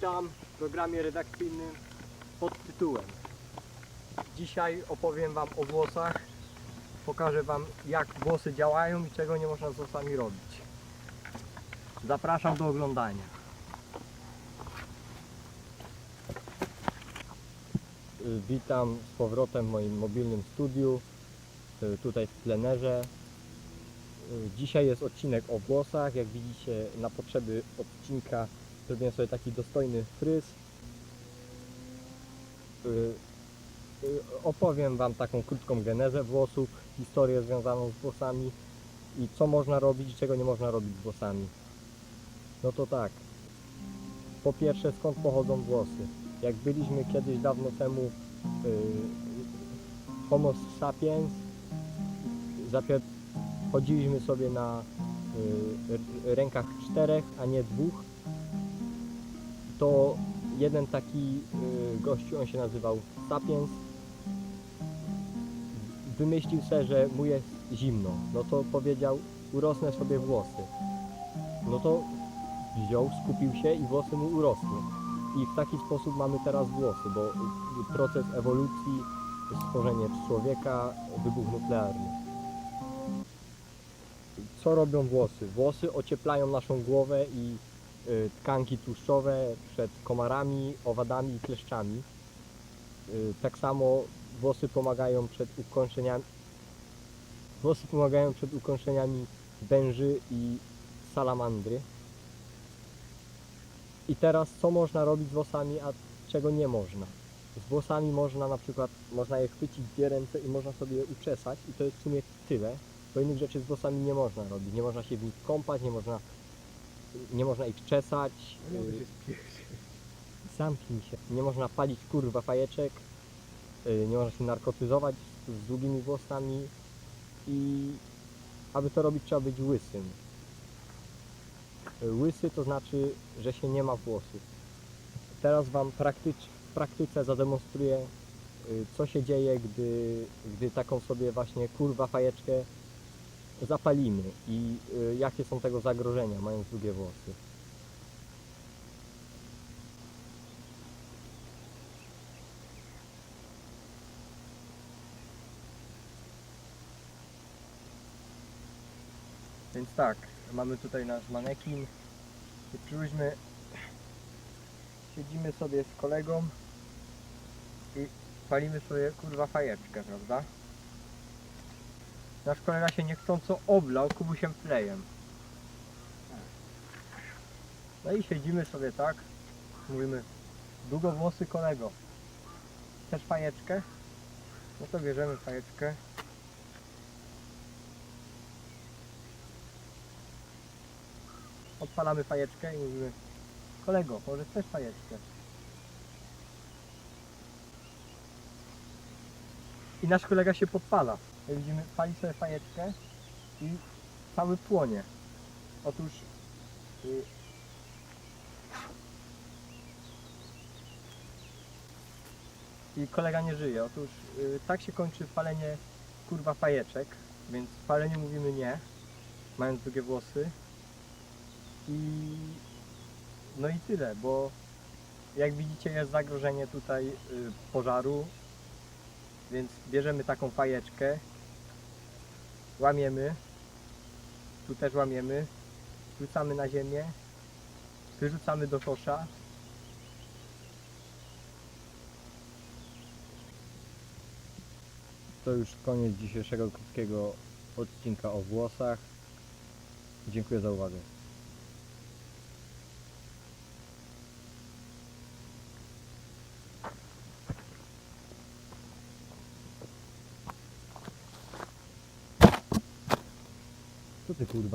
Witam w programie redakcyjnym pod tytułem Dzisiaj opowiem Wam o włosach. Pokażę Wam jak włosy działają i czego nie można z włosami robić. Zapraszam do oglądania. Witam z powrotem w moim mobilnym studiu, y, tutaj w plenerze. Y, Dzisiaj jest odcinek o włosach. Jak widzicie, na potrzeby odcinka zrobiłem sobie taki dostojny fryz. Opowiem Wam taką krótką genezę włosów, historię związaną z włosami i co można robić, czego nie można robić z włosami. No to tak. Po pierwsze, skąd pochodzą włosy? Jak byliśmy kiedyś dawno temu y, Homo sapiens, chodziliśmy sobie na y, rękach czterech, a nie dwóch, to jeden taki y, gościu, on się nazywał Sapiens, wymyślił sobie, że mu jest zimno. No to powiedział, urosnę sobie włosy. No to wziął, skupił się i włosy mu urosły. I w taki sposób mamy teraz włosy, bo proces ewolucji, stworzenie człowieka, wybuch nuklearny. Co robią włosy? Włosy ocieplają naszą głowę i tkanki tłuszczowe przed komarami, owadami i kleszczami. Y, Tak samo włosy pomagają przed ukończeniami włosy pomagają przed ukończeniami węży i salamandry. I teraz co można robić z włosami, a czego nie można? Z włosami można na przykład, można je chwycić w dwie ręce i można sobie je uczesać i to jest w sumie tyle, bo innych rzeczy z włosami nie można robić. Nie można się w nich kąpać, nie można, nie można ich czesać. y, Zamknij się. Nie można palić kurwa fajeczek, y, nie można się narkotyzować z, długimi włosami i aby to robić trzeba być łysym. Łysy to znaczy, że się nie ma włosów. Teraz Wam praktycz, w praktyce zademonstruję y, co się dzieje, gdy, gdy taką sobie właśnie kurwa fajeczkę zapalimy i y, jakie są tego zagrożenia mając długie włosy. Więc tak, mamy tutaj nasz manekin. I przyjrzyjmy, siedzimy sobie z kolegą i palimy sobie kurwa fajeczkę, prawda? Nasz kolega się niechcąco oblał kubusiem klejem. No i siedzimy sobie tak, mówimy, długowłosy kolego, chcesz fajeczkę? No to bierzemy fajeczkę. Odpalamy fajeczkę i mówimy, kolego, może chcesz fajeczkę? I nasz kolega się podpala. Widzimy, pali sobie fajeczkę i cały płonie. Otóż y, i kolega nie żyje. Otóż y, tak się kończy palenie kurwa fajeczek, więc paleniu mówimy nie, mając długie włosy. I no i tyle, bo jak widzicie jest zagrożenie tutaj y, pożaru, więc bierzemy taką fajeczkę, łamiemy, tu też łamiemy, rzucamy na ziemię, wyrzucamy do kosza. To już koniec dzisiejszego krótkiego odcinka o włosach. Dziękuję za uwagę. Kurwa?